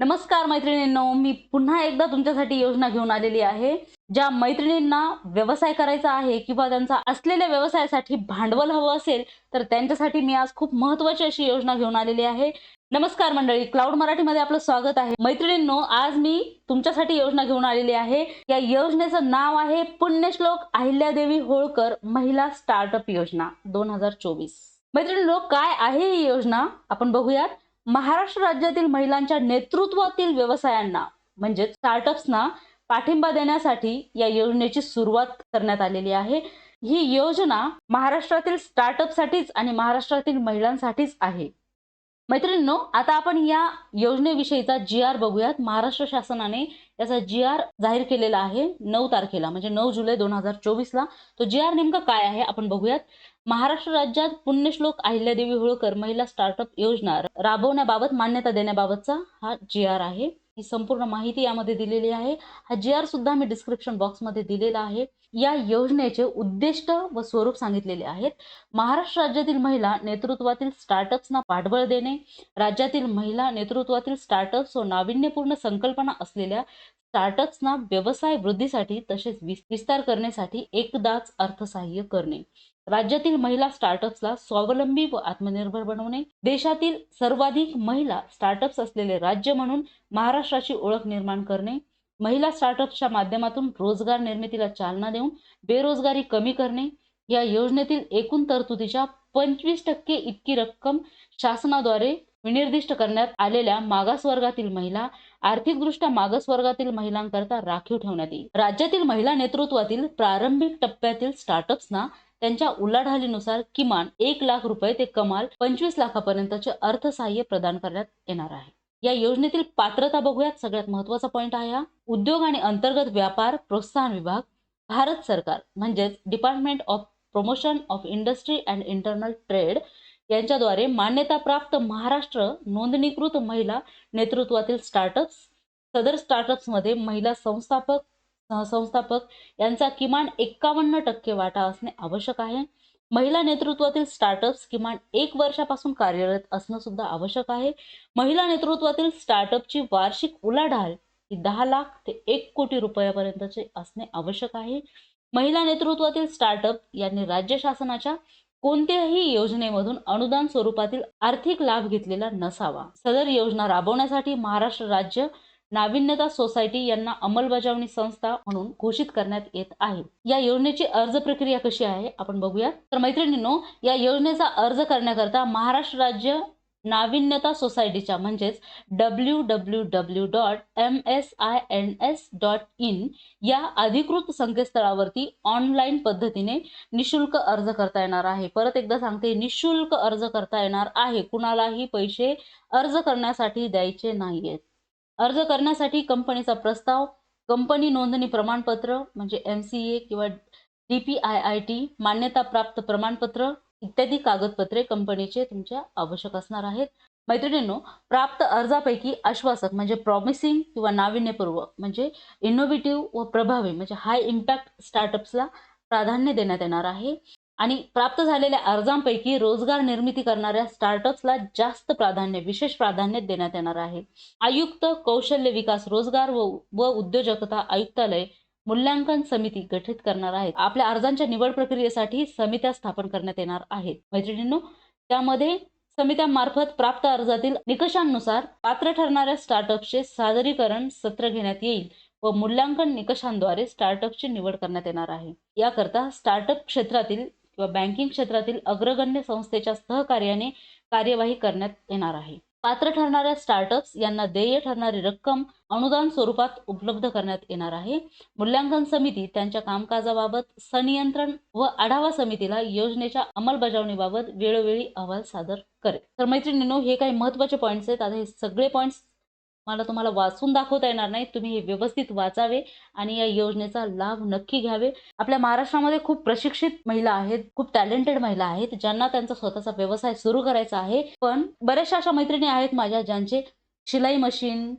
नमस्कार मैत्रिणींनो मी पुन्हा एकदा तुमच्यासाठी योजना घेऊन आलेली आहे ज्या मैत्रिणींना व्यवसाय करायचा आहे किंवा त्यांचा असलेल्या व्यवसायासाठी भांडवल हवं असेल तर त्यांच्यासाठी मी आज खूप महत्वाची अशी योजना घेऊन आलेली आहे. नमस्कार मंडळी क्लाउड मराठीमध्ये आपलं स्वागत आहे. मैत्रिणींनो आज मी तुमच्यासाठी योजना घेऊन आलेली आहे. या योजनेचं नाव आहे पुण्यश्लोक अहिल्यादेवी होळकर महिला स्टार्टअप योजना दोन हजार चोवीस. मैत्रिणींनो काय आहे ही योजना? आपण बघूयात. महाराष्ट्र राज्यातील महिलांच्या नेतृत्वातील व्यवसायांना म्हणजे स्टार्टअप्सना पाठिंबा देण्यासाठी या योजनेची सुरुवात करण्यात आलेली आहे. ही योजना महाराष्ट्रातील स्टार्टअपसाठीच आणि महाराष्ट्रातील महिलांसाठीच आहे. मैत्रिणींनो आता आपण या योजनेविषयीचा जी आर बघूयात. महाराष्ट्र शासनाने याचा जी आर जाहीर केलेला आहे नऊ तारखेला म्हणजे नऊ जुलै दोन हजार चोवीसला. तो जी आर नेमका काय आहे आपण बघूयात. महाराष्ट्र राज्यात पुण्यश्लोक अहिल्यादेवी होळकर महिला स्टार्टअप योजना राबवण्याबाबत मान्यता देण्याबाबतचा हा जी आर आहे. ही संपूर्ण माहिती यामध्ये दिलेली आहे. हा जी आर सुद्धा मी डिस्क्रिप्शन बॉक्समध्ये दिलेला आहे. या योजनेचे उद्दिष्ट व स्वरूप सांगितलेले आहेत. महाराष्ट्र राज्यातील महिला नेतृत्वातील स्टार्टअप्सना पाठबळ देणे राज्यातील महिला नेतृत्वातील स्टार्टअप्स व नाविन्यपूर्ण संकल्पना असलेल्या स्टार्टअप्सना व्यवसाय वृद्धीसाठी तसेच विस्तार करण्यासाठी एकदाच अर्थसहाय्य करणे. राज्यातील महिला स्टार्टअप्सला स्वावलंबी व आत्मनिर्भर बनवणे. देशातील सर्वाधिक महिला स्टार्टअप्स असलेले राज्य म्हणून महाराष्ट्राची ओळख निर्माण करणे. महिला स्टार्टअप्सच्या माध्यमातून रोजगार निर्मितीला चालना देऊन बेरोजगारी कमी करणे. या योजनेतील एकूण तरतुदीच्या पंचवीस टक्के इतकी रक्कम शासनाद्वारे विनिर्दिष्ट करण्यात आलेल्या मागासवर्गातील महिला आर्थिकदृष्ट्या मागासवर्गातील महिलांकरता राखीव ठेवण्यात येईल. राज्यातील महिला नेतृत्वातील प्रारंभिक टप्प्यातील स्टार्टअप्सना त्यांच्या उलाढालीनुसार किमान एक लाख रुपये ते कमाल पंचवीस लाखापर्यंतचे अर्थसहाय्य प्रदान करण्यात येणार आहे. या योजनेतील पात्रता बघूयात. सगळ्यात महत्त्वाचा पॉईंट आहे हा उद्योग आणि अंतर्गत व्यापार प्रोत्साहन विभाग भारत सरकार म्हणजेच department of promotion of industry and internal trade यांच्याद्वारे मान्यताप्राप्त महाराष्ट्र नोंदणीकृत महिला नेतृत्वातील स्टार्टअप्स सदर स्टार्टअप्समध्ये महिला संस्थापक सहसंस्थापक यांचा किमान एक्कावन्न टक्के वाटा असणे आवश्यक आहे. महिला नेतृत्वातील स्टार्टअप्स किमान एक वर्षापासून कार्यरत असणं सुद्धा आवश्यक आहे. महिला नेतृत्वातील स्टार्टअपची वार्षिक उलाढाल ही दहा लाख ते एक कोटी रुपयापर्यंतचे असणे आवश्यक आहे. महिला नेतृत्वातील स्टार्टअप यांनी राज्य शासनाच्या कोणत्याही योजनेमधून अनुदान स्वरूपातील आर्थिक लाभ घेतलेला नसावा. सदर योजना राबवण्यासाठी महाराष्ट्र राज्य नाविन्यता सोसायटी यांना अंमलबजावणी संस्था म्हणून घोषित करण्यात येत आहे. या योजनेची अर्ज प्रक्रिया कशी आहे? आपण बघूया तर मैत्रिणींनो या योजनेचा अर्ज करण्याकरता महाराष्ट्र राज्य नाविन्यता सोसायटीच्या म्हणजेच W W W dot M S I N S dot in या अधिकृत संकेतस्थळावरती ऑनलाईन पद्धतीने निशुल्क अर्ज करता येणार आहे. परत एकदा सांगते निशुल्क अर्ज करता येणार आहे. कुणालाही पैसे अर्ज करण्यासाठी द्यायचे नाहीयेत. अर्ज करण्यासाठी कंपनीचा प्रस्ताव कंपनी नोंदणी प्रमाणपत्र म्हणजे एम सी ए किंवा D P I I T मान्यताप्राप्त प्रमाणपत्र इत्यादी कागदपत्रे कंपनीचे तुमच्या आवश्यक असणार आहेत. मैत्रिणींनो प्राप्त अर्जापैकी आश्वासक म्हणजे प्रॉमिसिंग किंवा नाविन्यपूर्व म्हणजे इनोव्हेटिव्ह व प्रभावी म्हणजे हाय इम्पॅक्ट स्टार्टअप्सला प्राधान्य देण्यात येणार आहे. आणि प्राप्त झालेल्या अर्जांपैकी रोजगार निर्मिती करणाऱ्या स्टार्टअप्सला जास्त प्राधान्य विशेष प्राधान्य देण्यात येणार आहे. आयुक्त कौशल्य विकास रोजगार व व उद्योजकता आयुक्तालय मूल्यांकन समिती गठीत करणार आहेत. आपल्या अर्जांच्या निवड प्रक्रियेसाठी समित्या स्थापन करण्यात येणार आहेत. मैत्रिणींनो त्यामध्ये समित्यामार्फत प्राप्त अर्जातील निकषांनुसार पात्र ठरणाऱ्या स्टार्टअपचे सादरीकरण सत्र घेण्यात येईल व मूल्यांकन निकषांद्वारे स्टार्टअपची निवड करण्यात येणार आहे. याकरता स्टार्टअप क्षेत्रातील किंवा बँकिंग क्षेत्रातील अग्रगण्य संस्थेच्या सहकार्याने कार्यवाही करण्यात येणार आहे. पात्र ठरणाऱ्या स्टार्टअप्स यांना देय ठरणारी रक्कम अनुदान स्वरूपात उपलब्ध करण्यात येणार आहे. मूल्यांकन समिती त्यांच्या कामकाजाबाबत सनियंत्रण व आढावा समितीला योजनेच्या अंमलबजावणीबाबत वेळोवेळी अहवाल सादर करेल. तर मैत्रिणींनो हे काही महत्त्वाचे पॉईंट्स आहेत. आता हे सगळे पॉईंट्स मला तुम्हाला वाचून दाखवता येणार नाही. तुम्ही हे व्यवस्थित वाचावे आणि या योजनेचा लाभ नक्की घ्यावे. आपल्या महाराष्ट्रामध्ये खूप प्रशिक्षित महिला आहेत खूप टॅलेंटेड महिला आहेत ज्यांना त्यांचा स्वतःचा व्यवसाय सुरू करायचा आहे. पण बऱ्याचशा अशा मैत्रिणी आहेत माझ्या ज्यांचे शिलाई मशीन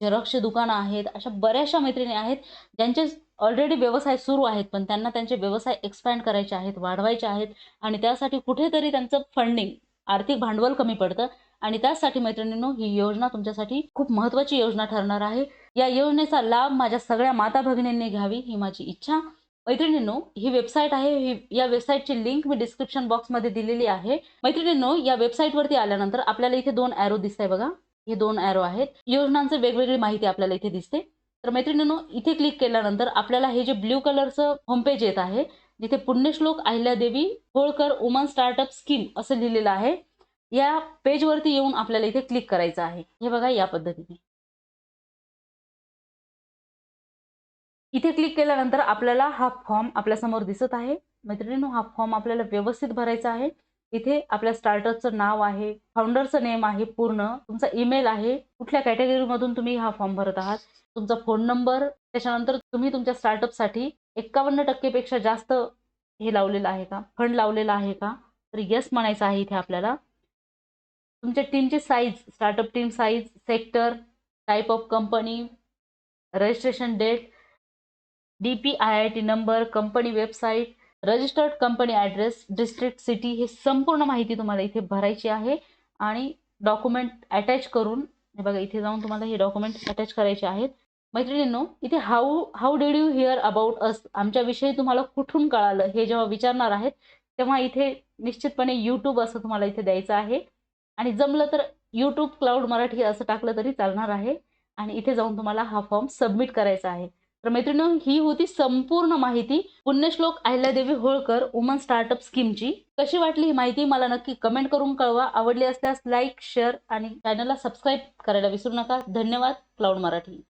झेरॉक्सचे दुकानं आहेत अशा बऱ्याचशा मैत्रिणी आहेत ज्यांचे ऑलरेडी व्यवसाय सुरू आहेत पण त्यांना त्यांचे व्यवसाय एक्सपॅन्ड करायचे आहेत वाढवायचे आहेत आणि त्यासाठी कुठेतरी त्यांचं फंडिंग आर्थिक भांडवल कमी पडतं. आणि त्यासाठी मैत्रिणींनो ही योजना तुमच्यासाठी खूप महत्वाची योजना ठरणार आहे. या योजनेचा लाभ माझ्या सगळ्या माता भगिनींनी घ्यावी ही माझी इच्छा. मैत्रिणींनो ही वेबसाईट आहे ही या वेबसाईटची लिंक मी डिस्क्रिप्शन बॉक्समध्ये दिलेली आहे. मैत्रिणींनो या वेबसाईटवरती आल्यानंतर आपल्याला इथे दोन ॲरो दिसत आहे बघा. हे दोन ॲरो आहेत. योजनांचे वेगवेगळी माहिती आपल्याला इथे दिसते. तर मैत्रिणींनो इथे क्लिक केल्यानंतर आपल्याला हे जे ब्ल्यू कलरचं होमपेज येत आहे जिथे Punyashlok Ahilyadevi Holkar woman startup scheme असं लिहिलेलं आहे. या पेजवरती येऊन आपल्याला इथे क्लिक करायचं आहे. हे बघा या पद्धतीने. इथे क्लिक केल्यानंतर आपल्याला हा फॉर्म आपल्यासमोर दिसत आहे. मैत्रिणीनो हा फॉर्म आपल्याला व्यवस्थित भरायचा आहे. इथे आपल्या स्टार्टअपचं नाव आहे फाउंडरचं नेम आहे पूर्ण. तुमचा ईमेल आहे. कुठल्या कॅटेगरीमधून तुम्ही हा फॉर्म भरत आहात? तुमचा फोन नंबर त्याच्यानंतर तुम्ही तुमच्या स्टार्टअपसाठी एक्कावन्न टक्केपेक्षा जास्त हे लावलेलं आहे का? फंड लावलेला आहे का? तर येस म्हणायचं आहे इथे आपल्याला. तुमच्या टीमची size startup team size sector type of company registration date D P I I T number company website registered company address district city हे संपूर्ण माहिती तुम्हाला इथे भरायची आहे. आणि डॉक्युमेंट अटॅच करून हे बघा इथे जाऊन तुम्हाला हे डॉक्युमेंट अटॅच करायचे आहेत. मैत्रिणींनो इथे how how did you hear about us आमच्याविषयी तुम्हाला कुठून कळालं? हे जेव्हा विचारणार आहेत तेव्हा इथे निश्चितपणे यूट्यूब असं तुम्हाला इथे द्यायचं आहे. आणि जमलं तर यूट्यूब क्लाउड मराठी असं टाकलं तरी चालणार आहे. आणि इथे जाऊन तुम्हाला हा फॉर्म सबमिट करायचा आहे. तर मैत्रिणी ही होती संपूर्ण माहिती पुण्यश्लोक अहिल्यादेवी होळकर वुमन स्टार्टअप स्कीमची कशी वाटली ही माहिती मला नक्की कमेंट करून कळवा. आवडली असल्यास लाईक शेअर आणि चॅनलला सबस्क्राईब करायला विसरू नका. धन्यवाद. क्लाउड मराठी.